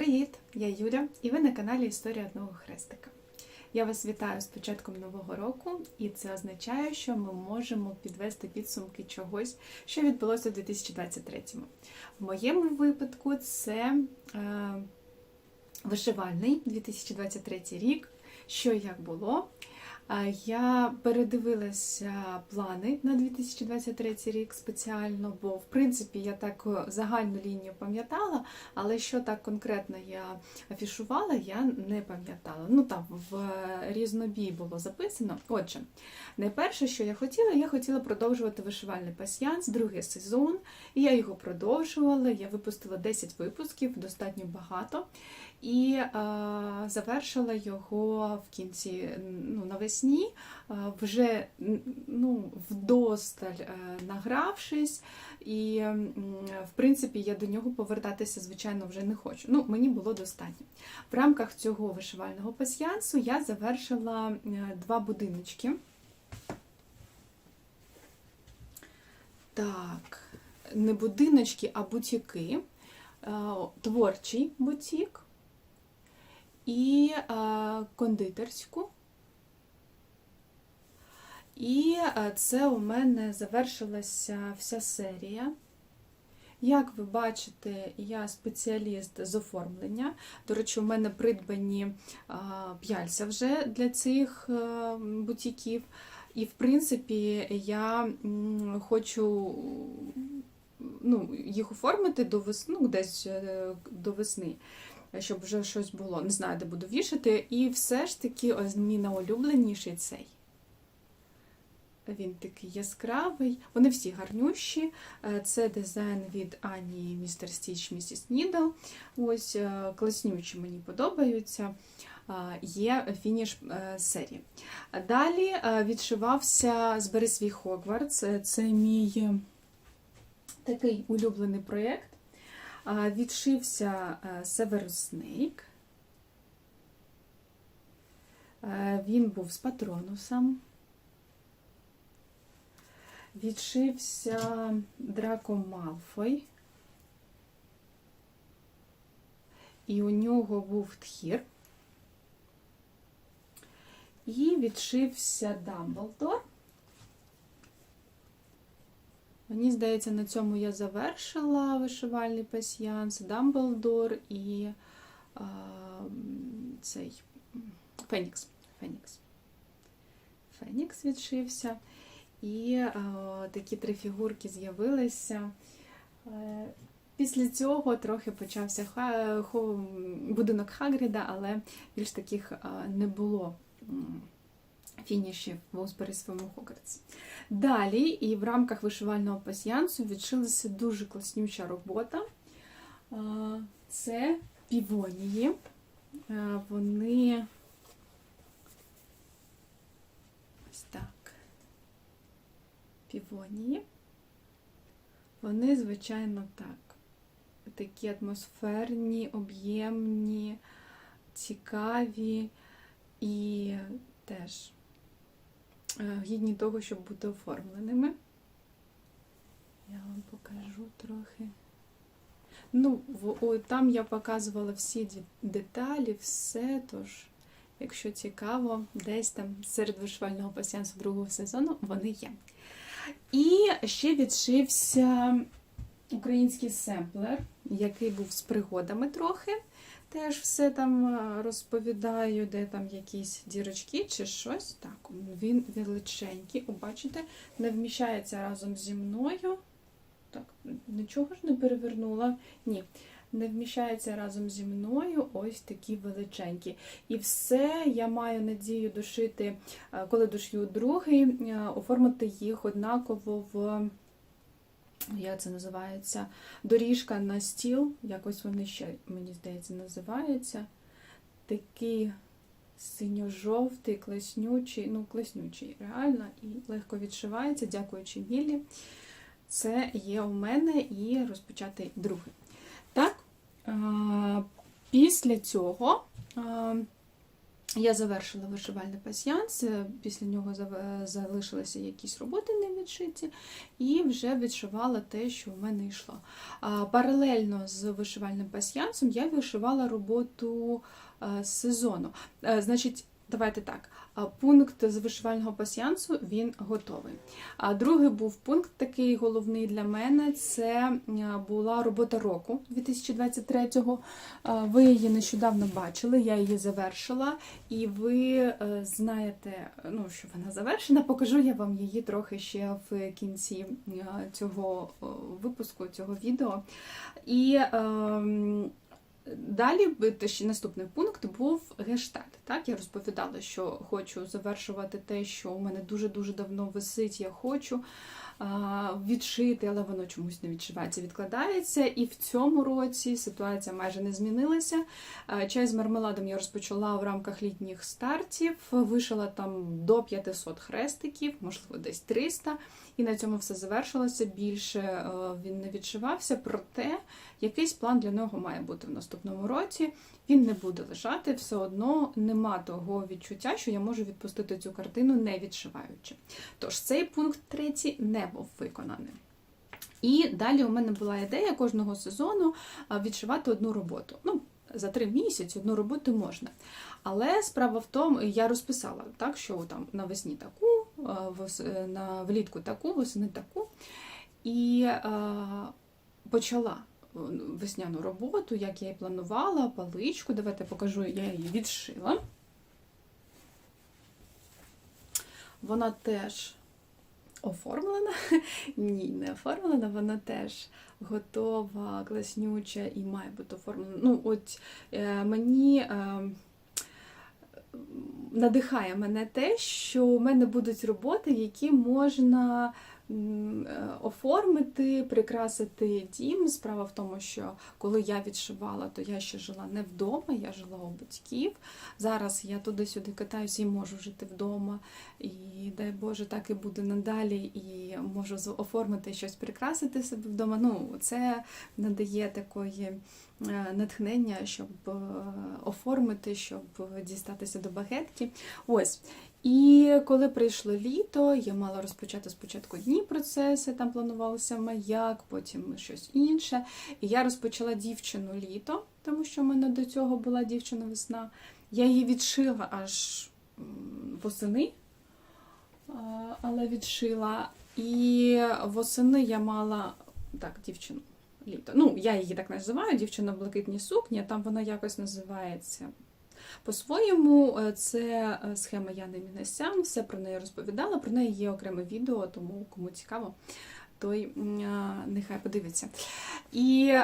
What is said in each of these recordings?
Привіт! Я Юля, і ви на каналі Історія одного хрестика. Я вас вітаю з початком нового року, і це означає, що ми можемо підвести підсумки чогось, що відбулося у 2023-му. В моєму випадку це е, вишивальний 2023 рік, що як було. Е, Я передивилася плани на 2023 рік спеціально, бо в принципі я так е, загальну лінію пам'ятала, але що так конкретно я афішувала, я не пам'ятала. Ну там в різнобій було записано. Отже, найперше, що я хотіла, я хотіла продовжувати вишивальний пасьянс, другий сезон, і я його продовжувала. Я випустила 10 випусків, достатньо багато. І е, завершила його в кінці ну, навесні, е, вже ну, вдосталь е, награвшись, і м, в принципі я до нього повертатися, звичайно, вже не хочу. Ну, мені було достатньо. В рамках цього вишивального пасьянсу я завершила е, два будиночки. Так, не будиночки, а бутіки. Е, Творчий бутік і е, кондитерську. І е, це у мене завершилася вся серія. Як ви бачите, я спеціаліст з оформлення. До речі, у мене придбані е, п'яльця вже для цих бутіків. І, в принципі, я хочу ну, їх оформити до весни, ну, десь до весни щоб вже щось було. Не знаю, де буду вішати. І все ж таки, ось мій найулюбленіший цей. Він такий яскравий. Вони всі гарнющі. Е, Це дизайн від Ані Містер Стіч, Місіс Нідл. Ось е, класнючі мені подобаються. Е, Є фініш серії. Далі відшивався Збери свій Хогвартс. Це мій такий улюблений проєкт. Відшився е, Snake. Е, Він був з патронусом. Відшився Драко Малфой. І у нього був тхір. І відшився Дамблдор. Мені здається, на цьому я завершила вишивальний пасьянс, Дамблдор і а, цей Фенікс. Фенікс. Фенікс відшився. І а, такі три фігурки з'явилися. Е, Після цього трохи почався ха- хо- будинок Хагріда, але більш таких а, не було м, фінішів в своєму Хогвартсі. Далі, і в рамках вишивального пасьянсу відшилася дуже класнюча робота. Це півонії. Вони ось так. Півонії. Вони, звичайно, так. Такі атмосферні, об'ємні, цікаві і теж гідні того, щоб бути оформленими. Я вам покажу трохи. Ну, там я показувала всі деталі, все, тож, якщо цікаво, десь там серед вишивального пасіянсу другого сезону вони є. І ще відшився український семплер, який був з пригодами трохи. Теж все там е, розповідаю, де там якісь дірочки чи щось. Так, він величенький, О, бачите, не вміщається разом зі мною. Так, нічого ж не перевернула. Ні, не вміщається разом зі мною ось такі величенькі. І все я маю надію дошити, е, коли дошью другий, е, оформити їх однаково в. Як це називається? Доріжка на стіл, якось вони ще, мені здається, називаються. Такий синьо-жовтий, класнючий, ну, класнючий, реально, і легко відшивається, дякуючи Мілі. Це є у мене і розпочати другий. Так, після цього я завершила вишивальний пасьянс, е, після нього зав- залишилися якісь роботи не відшиті, і вже відшивала те, що в мене йшло. Паралельно з вишивальним пасьянсом я вишивала роботу е, сезону. Е, Значить, давайте так. Пункт з вишивального пасьянсу він готовий. А другий був пункт такий головний для мене. Це була робота року 2023-го. Е, Ви її нещодавно бачили, я її завершила, і ви е, знаєте, ну, що вона завершена. Покажу я вам її трохи ще в кінці цього випуску, цього відео. І ем, Далі ще наступний пункт був гештальт. Так, я розповідала, що хочу завершувати те, що у мене дуже-дуже давно висить, я хочу відшити, але воно чомусь не відшивається, відкладається. І в цьому році ситуація майже не змінилася. Чай з мармеладом я розпочала в рамках літніх стартів, вишила там до 500 хрестиків, можливо, десь 300. І на цьому все завершилося. Більше е, він не відшивався, проте якийсь план для нього має бути в наступному році. Він не буде лежати, все одно нема того відчуття, що я можу відпустити цю картину не відшиваючи. Тож цей пункт третій не був виконаний. І далі у мене була ідея кожного сезону відшивати одну роботу. Ну, за три місяці одну роботу можна. Але справа в тому, я розписала так, що там навесні таку, е, влітку таку, восени таку. І а, почала е, весняну роботу, як я і планувала, паличку. Давайте покажу, я її відшила. Вона теж оформлена. Ні, не оформлена, вона теж готова, класнюча і має бути оформлена. Ну, от е, мені. Е, Надихає мене те, що у мене будуть роботи, які можна оформити, прикрасити дім. Справа в тому, що коли я відшивала, то я ще жила не вдома, я жила у батьків. Зараз я туди-сюди катаюся і можу жити вдома. І дай Боже, так і буде надалі, і можу оформити щось, прикрасити себе вдома. Ну, це надає такої е, натхнення, щоб е, оформити, щоб дістатися до багетки. Ось. І коли прийшло літо, я мала розпочати спочатку дні процеси, там планувалося маяк, потім щось інше. І я розпочала дівчину літо, тому що в мене до цього була дівчина весна. Я її відшила аж восени, але відшила. І восени я мала так, дівчину літо. Ну, я її так називаю, дівчина в блакитній сукні, там вона якось називається. По-своєму, е, це е, схема Яни Мінесян, все про неї розповідала. Про неї є окреме відео, тому кому цікаво, той нехай подивиться. І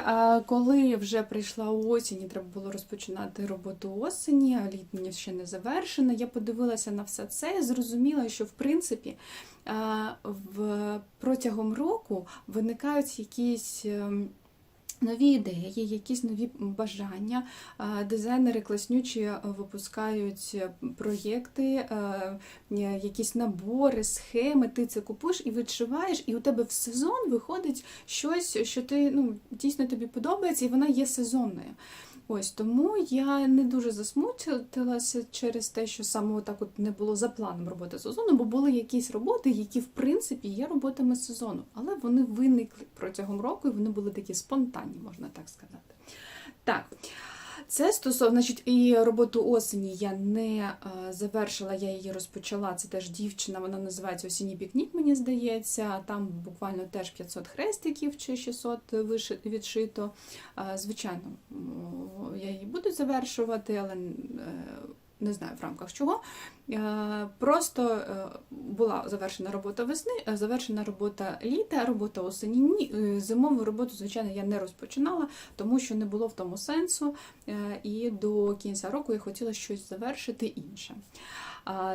коли вже прийшла осінь, і треба було розпочинати роботу осені, а літня ще не завершена, я подивилася на все це і зрозуміла, що в принципі в, протягом року виникають якісь. Нові ідеї, якісь нові бажання. Дизайнери класнючі е, випускають е, проєкти, е, якісь набори, схеми. Ти це купуєш і відшиваєш, і у тебе в сезон виходить щось, що ти ну, дійсно тобі подобається, і вона є сезонною. Ось тому я не дуже засмутилася через те, що саме так от не було за планом роботи сезону, бо були якісь роботи, які в принципі є роботами сезону, але вони виникли протягом року і вони були такі спонтанні, можна так сказати. Так. Це стосовно, значить, і роботу осені я не е, завершила, я її розпочала. Це теж дівчина, вона називається Осінній пікнік, мені здається. Там буквально теж 500 хрестиків чи 600 виши- відшито. Е, Звичайно, я її буду завершувати, але е, не знаю в рамках чого. Е, Просто е, була завершена робота весни, е, завершена робота літа, робота осені. Ні, Зимову роботу, звичайно, я не розпочинала, тому що не було в тому сенсу. І до кінця року я хотіла щось завершити інше.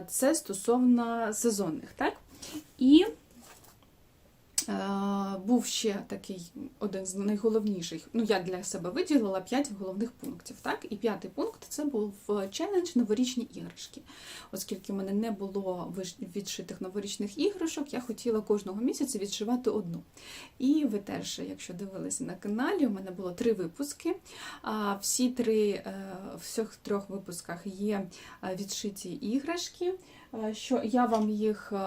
Це стосовно сезонних, так? І Був ще такий один з найголовніших. Ну, я для себе виділила п'ять головних пунктів. Так? І п'ятий пункт це був челендж новорічні іграшки. Оскільки в мене не було відшитих новорічних іграшок, я хотіла кожного місяця відшивати одну. І ви теж, якщо дивилися на каналі, у мене було три випуски. Всі три, е, в всіх трьох випусках є е, відшиті іграшки. Е, що я вам їх е,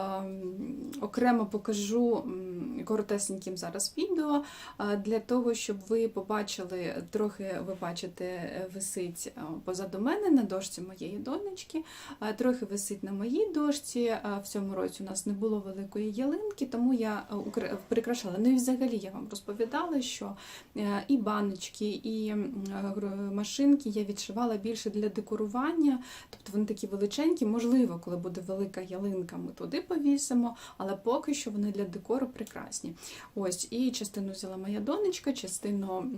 окремо покажу м, коротесеньким зараз відео, е, для того, щоб ви побачили, трохи ви бачите, висить позаду мене на дошці моєї донечки, трохи висить на моїй дошці. В цьому році у нас не було великої ялинки, тому я прикрашала. Ну і взагалі я вам розповідала, що і баночки, і машинки я відшивала більше для декорування, тобто вони такі величенькі. Можливо, коли буде велика ялинка, ми туди повісимо, але поки що вони для декору прекрасні. Ось, і частину взяла моя донечка, частину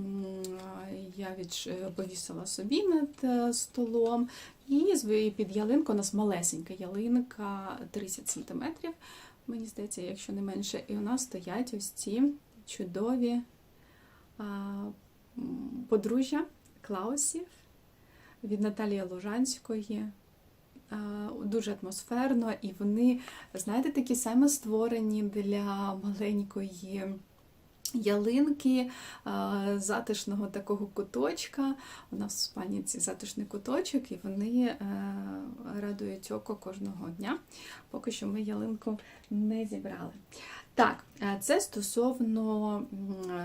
я відш... повісила собі над е, столом. І під ялинку у нас малесенька ялинка 30 см, мені здається, якщо не менше. І у нас стоять ось ці чудові подружжя Клаусів від Наталії Лужанської. А, Дуже атмосферно, і вони, знаєте, такі саме створені для маленької ялинки, затишного такого куточка. У нас в спальниці затишний куточок, і вони е, радують око кожного дня. Поки що ми ялинку не зібрали. Так, е, це стосовно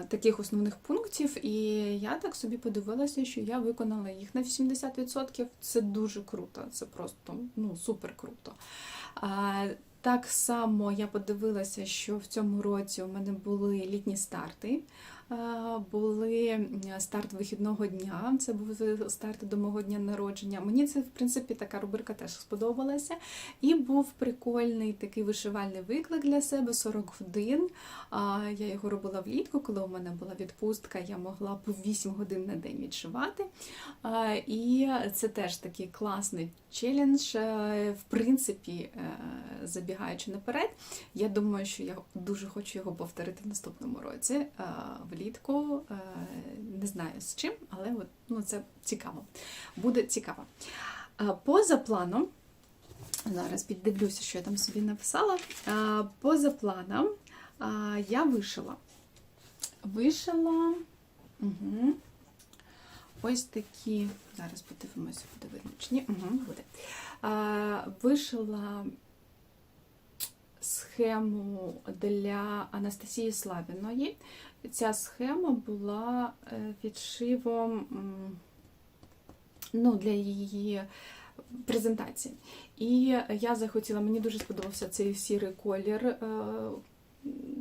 таких основних пунктів, і я так собі подивилася, що я виконала їх на 80%. Це дуже круто, це просто ну, супер круто. Так само я подивилася, що в цьому році у мене були літні старти. А, Були старт вихідного дня, це був старт до мого дня народження. Мені це, в принципі, така рубрика теж сподобалася. І був прикольний такий вишивальний виклик для себе 40 годин. Я його робила влітку, коли у мене була відпустка, я могла по 8 годин на день відшивати. І це теж такий класний челендж. Е, В принципі, е, забігаючи наперед, я думаю, що я дуже хочу його повторити в наступному році е, влітку. Е, Не знаю з чим, але от, ну, це цікаво. Буде цікаво. Поза планом. Зараз піддивлюся, що я там собі написала. Поза планом я вишила. Вишила угу. ось такі. Зараз подивимося, буде видно чи ні. Угу, буде. А, Вишила схему для Анастасії Славіної. Ця схема була е, відшивом ну, для її презентації. І я захотіла, мені дуже сподобався цей сірий колір. е,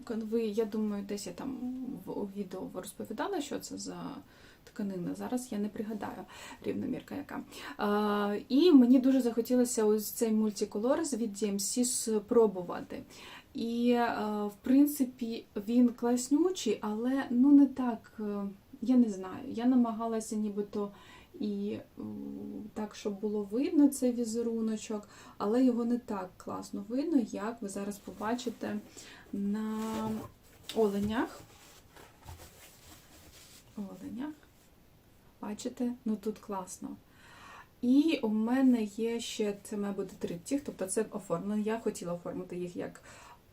канви. Я думаю, десь я там у відео розповідала, що це за тканина. Зараз я не пригадаю рівномірка яка. А, і мені дуже захотілося ось цей мультиколор від DMC спробувати. І, е, в принципі, він класнючий, але ну не так, е, я не знаю. Я намагалася нібито і так, щоб було видно цей візеруночок, але його не так класно видно, як ви зараз побачите на оленях. Оленях. Бачите? Ну тут класно. І у мене є ще, це має бути триптіх, тобто це оформлено. Я хотіла оформити їх як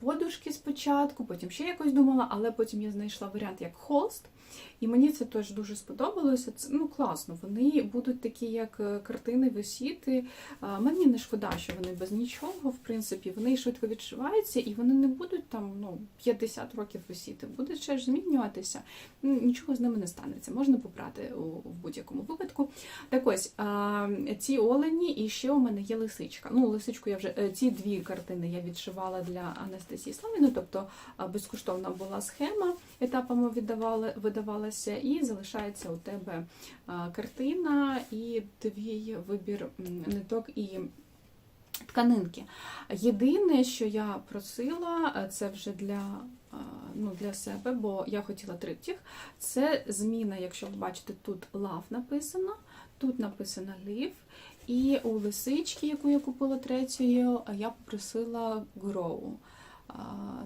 подушки спочатку, потім ще якось думала, але потім я знайшла варіант як холст. І мені це теж дуже сподобалося. Це ну класно. Вони будуть такі, як е, картини висіти. Мені не шкода, що вони без нічого, в принципі, вони швидко відшиваються, і вони не будуть там ну, 50 років висіти, буде ще ж змінюватися. Нічого з ними не станеться, можна попрати у, будь-якому випадку. Так ось, ці олені, і ще у мене є лисичка. Ну, лисичку я вже е, ці дві картини я відшивала для Анастасії Славіної, тобто безкоштовна була схема, етапами видавалася, і залишається у тебе картина і твій вибір ниток і тканинки. Єдине, що я просила, це вже для, ну, для себе, бо я хотіла триптіх, це зміна, якщо ви бачите, тут love написано, тут написано live, і у лисички, яку я купила третьою, я попросила grow.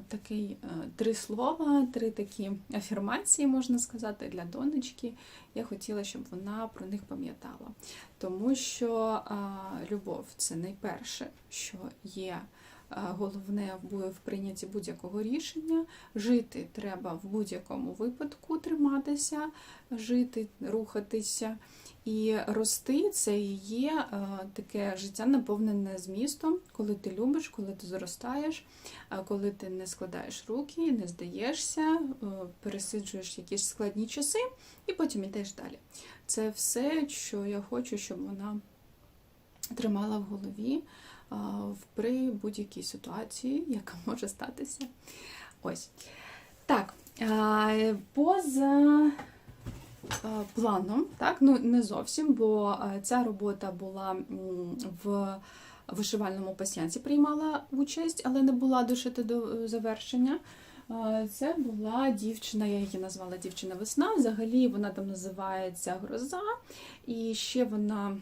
Такий е, три слова, три такі афірмації, можна сказати, для донечки. Я хотіла, щоб вона про них пам'ятала. Тому що любов це найперше, що є головне в прийнятті будь-якого рішення. Жити треба в будь-якому випадку, триматися, жити, рухатися. І рости це є таке життя наповнене змістом, коли ти любиш, коли ти зростаєш, коли ти не складаєш руки, не здаєшся, пересиджуєш якісь складні часи і потім йдеш далі. Це все, що я хочу, щоб вона тримала в голові при будь-якій ситуації, яка може статися. Ось. Так, поза планом, так, ну не зовсім, бо ця робота була в вишивальному пасіянці приймала участь, але не була дошита до е, завершення. Це була дівчина, я її назвала дівчина весна. Взагалі вона там називається Гроза, і ще вона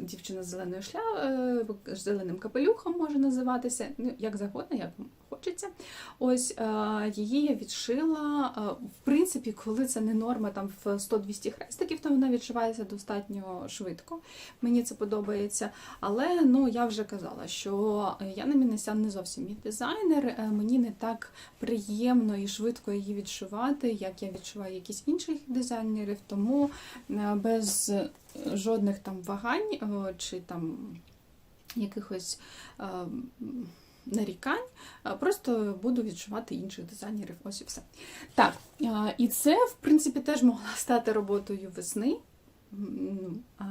дівчина з зеленою шля... е, з зеленим капелюхом може називатися, ну, як завгодно, як хочеться. Ось е, її я відшила. е, В принципі, коли це не норма там в 100-200 хрестиків, то вона відшивається достатньо швидко. Мені це подобається. Але ну я вже казала, що Яна Мінесян не зовсім мій дизайнер. Мені не так приємно і швидко її відшивати, як я відшиваю якісь інших дизайнерів, тому без жодних там вагань е, чи там якихось е, нарікань, просто буду відшивати інших дизайнерів. Ось і все. Так, е, і це, в принципі, теж могла стати роботою весни. Е,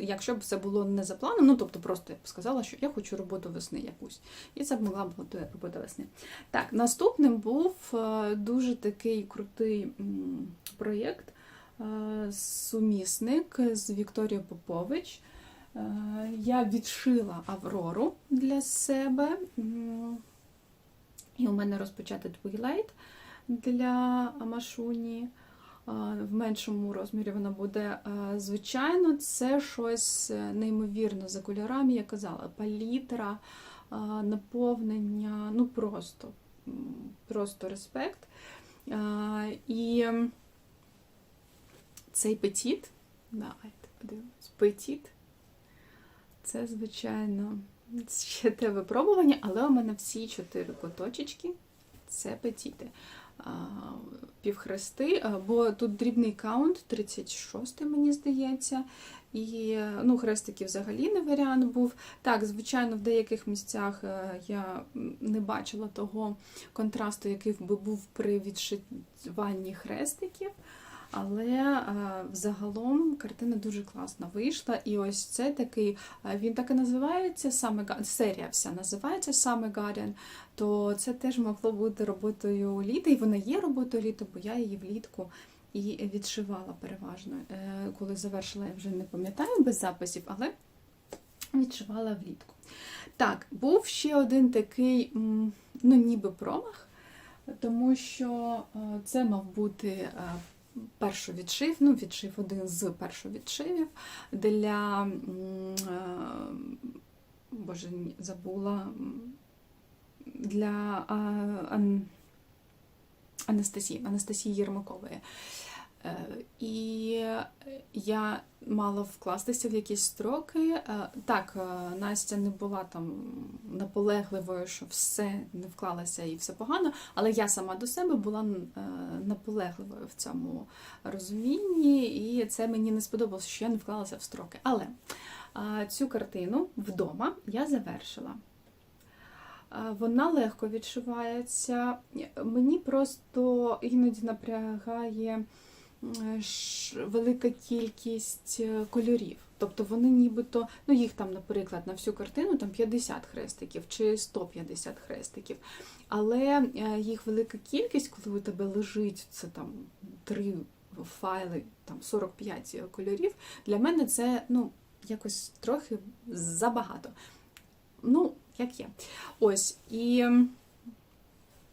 Якщо б це було не за планом, ну тобто просто я б сказала, що я хочу роботу весни якусь. І це б могла бути робота весни. Так, наступним був дуже такий крутий проєкт сумісник з Вікторією Попович. Е, Я відшила Аврору для себе. І у мене розпочати Twilight для Машуні. Е, В меншому розмірі вона буде. Е, Звичайно, це щось е, неймовірне за кольорами, я казала, палітра, е, наповнення, ну просто, просто респект. Е, І цей петіт, давайте подивимось, петіт. Це, звичайно, ще те випробування, але у мене всі чотири куточечки це петіти. Півхрести, бо тут дрібний каунт, 36 мені здається. І ну, хрестики взагалі не варіант був. Так, звичайно, в деяких місцях е, я не бачила того контрасту, який би був при відшиванні хрестиків. Але е, взагалом картина дуже класна вийшла. І ось це такий, е, він так і називається саме серія вся називається саме Guardian, то це теж могло бути роботою літа, і вона є роботою літа, бо я її влітку і відшивала переважно. Е, Коли завершила, я вже не пам'ятаю без записів, але відшивала влітку. Так, був ще один такий, ну ніби промах, тому що це мав бути першовідшив, ну, відшив один з першовідшивів для е, Боже, забула для Ан- Анастасії, Анастасії Єрмакової. Е, І я мала вкластися в якісь строки. Е, Так, е, Настя не була там наполегливою, що все не вклалася і все погано, але я сама до себе була наполегливою в цьому розумінні, і це мені не сподобалося, що я не вклалася в строки. Але цю картину вдома я завершила. Вона легко відшивається. Мені просто іноді напрягає велика кількість е, кольорів. Тобто вони нібито, ну їх там, наприклад, на всю картину там 50 хрестиків чи 150 хрестиків. Але е, їх велика кількість, коли у тебе лежить це там три файли, там 45 кольорів, для мене це ну, якось трохи забагато. Ну, як є. Ось, і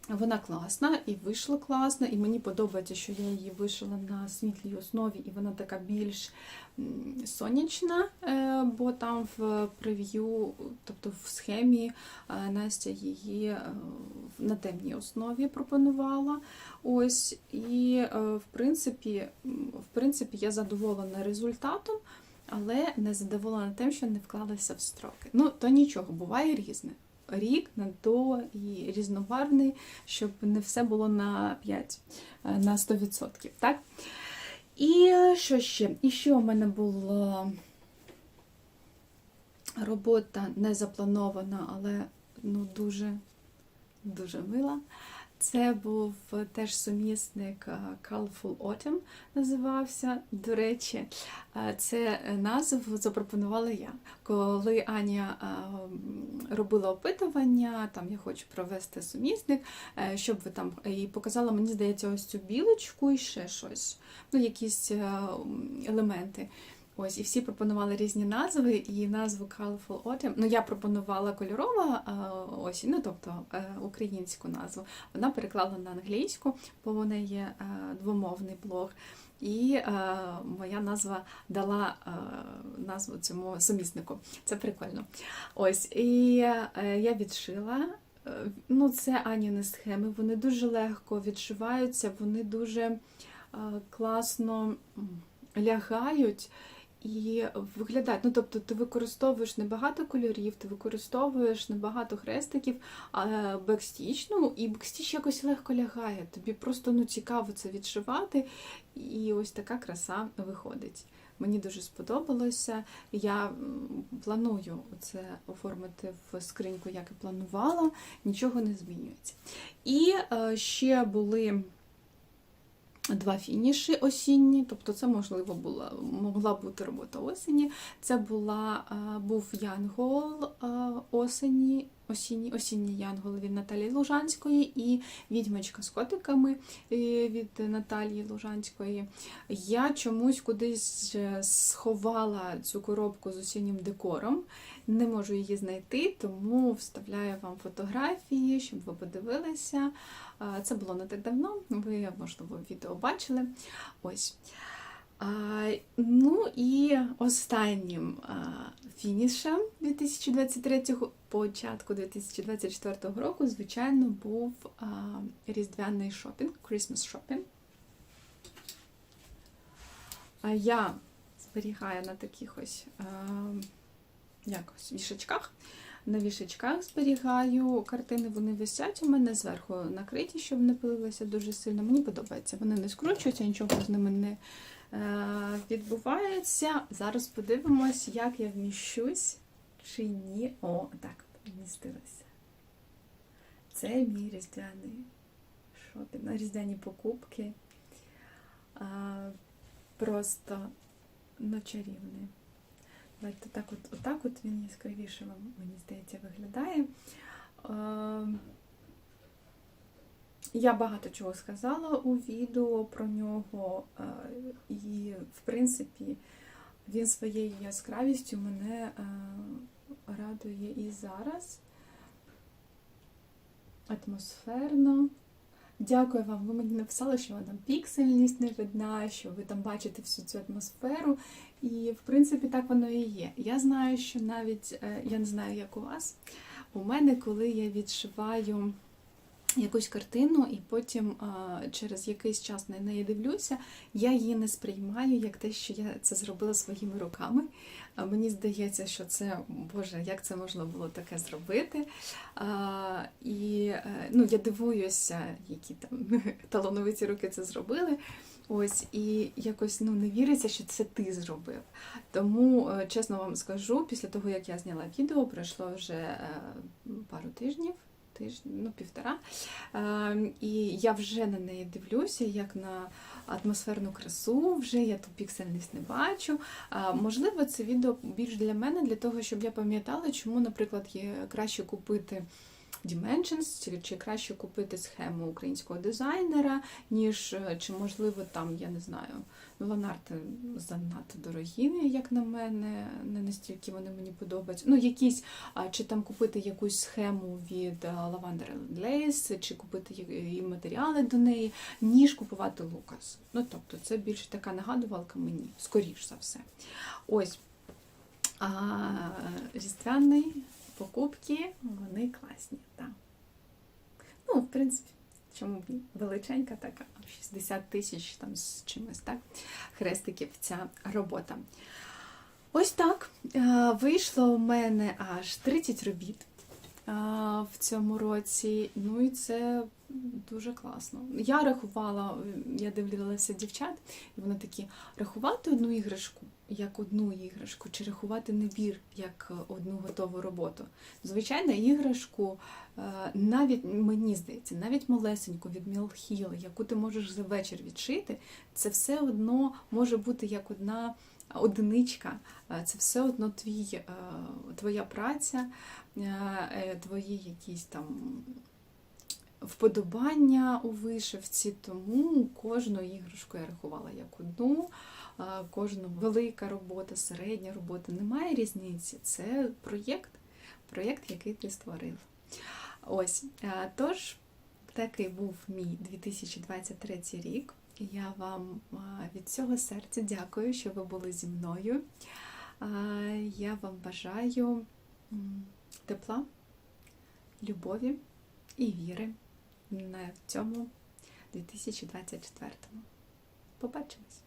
вона класна, і вийшла класно, і мені подобається, що я її вишила на світлій основі, і вона така більш сонячна, е, бо там в прев'ю, тобто в схемі е, Настя її е, на темній основі пропонувала. Ось, і в принципі, в принципі, я задоволена результатом. але не задоволена тим, що не вклалися в строки. Ну, то нічого, буває різне. Рік на то і різноварний, щоб не все було на 5, е, на 100%. Так? І е, що ще? І ще у мене була робота не запланована, але ну, дуже, дуже мила. Це був теж сумісник е, Colorful Autumn називався. До речі, е, це назву запропонувала я. Коли Аня е, робила опитування, там я хочу провести сумісник, е, щоб ви там і показала, мені здається, ось цю білочку і ще щось, ну, якісь е, елементи. Ось, і всі пропонували різні назви, і назву Colorful Autumn, ну я пропонувала кольорова осінь, ну тобто е, українську назву. Вона переклала на англійську, бо в неї є е, двомовний блог. І е, моя назва дала назву цьому суміснику. Це прикольно. Ось, і я відшила. Ну, це Аніни схеми. Вони дуже легко відшиваються, вони дуже класно лягають і виглядають. Ну, тобто, ти використовуєш небагато кольорів, ти використовуєш небагато хрестиків, бекстіч, ну і бекстіч якось легко лягає. Тобі просто ну, цікаво це відшивати, і ось така краса виходить. Мені дуже сподобалося. Я планую це оформити в скриньку, як і планувала, нічого не змінюється. І е, ще були два фініші осінні, тобто це можливо була, могла бути робота осені. Це була, е, був Янгол е, осені, осінній, осінній Янгол від Наталії Лужанської і відьмочка з котиками е, від Наталії Лужанської. Я чомусь кудись сховала цю коробку з осіннім декором. Не можу її знайти, тому вставляю вам фотографії, щоб ви подивилися. Це було не так давно, ви, можливо, відео бачили. Ось. Ну і останнім фінішем 2023 початку 2024 року, звичайно, був різдвяний шопінг, Christmas shopping. Я зберігаю на таких ось якось вішачках. На вішачках зберігаю картини, вони висять у мене зверху накриті, щоб не пилилися дуже сильно. Мені подобається. Вони не скручуються, нічого з ними не е, відбувається. Зараз подивимось, як я вміщусь чи ні. О, так, вмістилася. Це мій різдвяний шопінг, різдвяні покупки. Просто ну, чарівний. Давайте так от, отак от він яскравіше мені здається, виглядає. Е, Я багато чого сказала у відео про нього, е, і, в принципі, він своєю яскравістю мене е, радує і зараз. Атмосферно. Дякую вам. Ви мені написали, що там піксельність не видна, що ви там бачите всю цю атмосферу. І, в принципі, так воно і є. Я знаю, що навіть е, я не знаю, як у вас. У мене, коли я відшиваю якусь картину, і потім через якийсь час на неї дивлюся, я її не сприймаю як те, що я це зробила своїми руками. Мені здається, що це, Боже, як це можна було таке зробити. І е, ну, я дивуюся, які там талановиті руки це зробили. Ось, і якось ну, не віриться, що це ти зробив. Тому, е, чесно вам скажу, після того, як я зняла відео, пройшло вже е, пару тижнів, тиждень, ну, півтора. Е, І я вже на неї дивлюся, як на атмосферну красу, вже я ту піксельність не бачу. А, Можливо, це відео більш для мене, для того, щоб я пам'ятала, чому, наприклад, є краще купити. Dimensions, чи, краще купити схему українського дизайнера, ніж е, чи можливо там, я не знаю, ну ланарти занадто дорогі, як на мене, не настільки вони мені подобаються. Ну, якісь, чи там купити якусь схему від е, Lavender Lace, чи купити і матеріали до неї, ніж купувати Лукас. Ну, тобто, це більше така нагадувалка мені, скоріш за все. Ось. А різдвяний покупки, вони класні, так. Ну, в принципі, чому б? Величенька така, 60 тисяч там з чимось, так? Хрестиків ця робота. Ось так. Е, Вийшло в мене аж 30 робіт е, в цьому році. Ну і це дуже класно. Я рахувала, я дивилася дівчат, і вони такі: рахувати одну іграшку як одну іграшку, чи рахувати набір як е, одну готову роботу. Звичайно, іграшку, е, навіть мені здається, навіть малесеньку від Мілхіл, яку ти можеш за вечір відшити, це все одно може бути як одна одиничка, Е, це все одно твій, твоя праця, твої якісь там вподобання у вишивці, тому кожну іграшку я рахувала як одну, кожну велика робота, середня робота. Немає різниці. Це проєкт, проєкт, який ти створив. Ось, тож, такий був мій 2023 рік. Я вам від цього серця дякую, що ви були зі мною. Я вам бажаю тепла, любові і віри на цьому 2024. Побачимось!